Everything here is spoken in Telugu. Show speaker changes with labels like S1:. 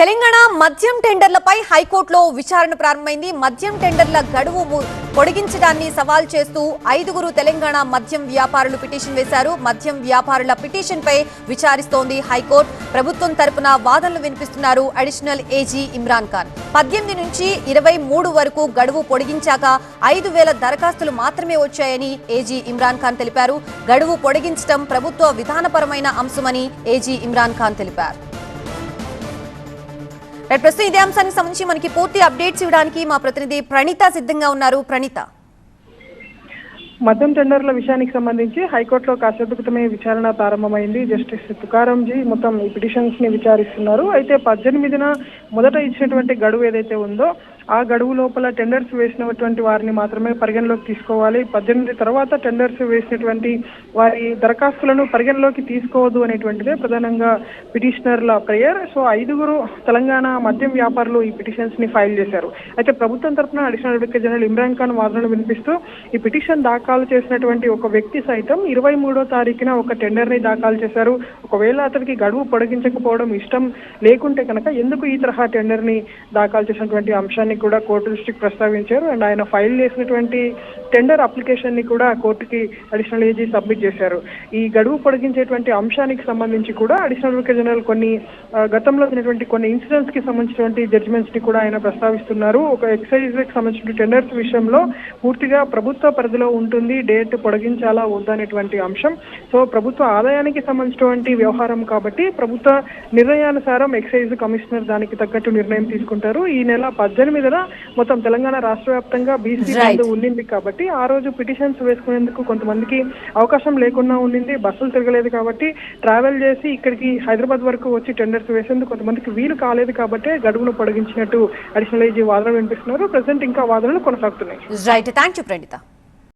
S1: తెలంగాణ మద్యం టెండర్లపై హైకోర్టులో విచారణ ప్రారంభమైంది. మద్యం టెండర్ల గడువు పొడిగించడాన్ని సవాల్ చేస్తూ ఐదుగురు తెలంగాణ మద్యం వ్యాపారులు పిటిషన్ వేశారు. మద్యం వ్యాపారుల పిటిషన్పై విచారిస్తోంది హైకోర్టు. ప్రభుత్వం తరపున వాదనలు వినిపిస్తున్నారు అడిషనల్ ఏజీ ఇమ్రాన్ ఖాన్. పద్దెనిమిది నుంచి ఇరవై మూడు వరకు గడువు పొడిగించాక ఐదు వేల దరఖాస్తులు మాత్రమే వచ్చాయని ఏజీ ఇమ్రాన్ ఖాన్ తెలిపారు. గడువు పొడిగించడం ప్రభుత్వ విధానపరమైన అంశమని ఏజీ ఇమ్రాన్ ఖాన్ తెలిపారు. ప్రస్తుతం ఇదే అంశానికి సంబంధించి మనకి పూర్తి అప్డేట్స్ ఇవ్వడానికి మా ప్రతినిధి ప్రణీత సిద్ధంగా ఉన్నారు. ప్రణీత.
S2: మద్యం టెండర్ల విషయానికి సంబంధించి హైకోర్టులో కాసేపు క్రితమే విచారణ ప్రారంభమైంది. జస్టిస్ తుకారంజీ మొత్తం ఈ పిటిషన్స్ని విచారిస్తున్నారు. అయితే పద్దెనిమిదిన మొదట ఇచ్చినటువంటి గడువు ఏదైతే ఉందో ఆ గడువు లోపల టెండర్స్ వేసినటువంటి వారిని మాత్రమే పరిగణలోకి తీసుకోవాలి. పద్దెనిమిది తర్వాత టెండర్స్ వేసినటువంటి వారి దరఖాస్తులను పరిగణలోకి తీసుకోవద్దు అనేటువంటిదే ప్రధానంగా పిటిషనర్ల ప్రేయర్ సో ఐదుగురు తెలంగాణ మద్యం వ్యాపారులు ఈ పిటిషన్స్ని ఫైల్ చేశారు. అయితే ప్రభుత్వం తరఫున additional advocate general Imran Khan వాదనలు వినిపిస్తూ ఈ పిటిషన్ దాఖలు చేసినటువంటి ఒక వ్యక్తి సైతం ఇరవై మూడో తారీఖున ఒక టెండర్ని దాఖలు చేశారు. ఒకవేళ అతనికి గడువు పొడిగించకపోవడం ఇష్టం లేకుంటే కనుక ఎందుకు ఈ తరహా టెండర్ని దాఖలు చేసినటువంటి అంశాన్ని కూడా కోర్టు దృష్టికి ప్రస్తావించారు. అండ్ ఆయన ఫైల్ చేసినటువంటి టెండర్ అప్లికేషన్ని కూడా కోర్టుకి అడిషనల్ ఏజీ సబ్మిట్ చేశారు. ఈ గడువు పొడిగించేటువంటి అంశానికి సంబంధించి కూడా అడిషనల్ అడ్వకేట్ జనరల్ కొన్ని గతంలో జరిగినటువంటి కొన్ని ఇన్సిడెంట్స్కి సంబంధించినటువంటి జడ్జిమెంట్స్ని కూడా ఆయన ప్రస్తావిస్తున్నారు. ఒక ఎక్సైజ్కి సంబంధించిన టెండర్స్ విషయంలో పూర్తిగా ప్రభుత్వ పరిధిలో ఉంటుంది. డేట్ పొడిగించాలా వద్దా అనేటువంటి అంశం. సో ప్రభుత్వ ఆదాయానికి సంబంధించినటువంటి వ్యవహారం కాబట్టి ప్రభుత్వ నిర్ణయానుసారం ఎక్సైజ్ కమిషనర్ దానికి తగ్గట్టు నిర్ణయం తీసుకుంటారు. ఈ నెల పద్దెనిమిది పద్దెనిమిదిన మొత్తం తెలంగాణ రాష్ట్ర వ్యాప్తంగా బీసీ. బంద్ ఉండింది కాబట్టి ఆ రోజు పిటిషన్స్ వేసుకునేందుకు కొంతమందికి అవకాశం లేకుండా ఉండింది బస్సులు తిరగలేదు కాబట్టి ట్రావెల్ చేసి ఇక్కడికి హైదరాబాద్ వరకు వచ్చి టెండర్స్ వేసేందుకు కొంతమందికి వీలు కాలేదు కాబట్టి గడువును పొడిగించినట్టు అడిషనల్ ఏజీ వాదనలు వినిపిస్తున్నారు. ప్రజెంట్ ఇంకా వాదనలు కొనసాగుతున్నాయి.
S1: Right thank you Praneetha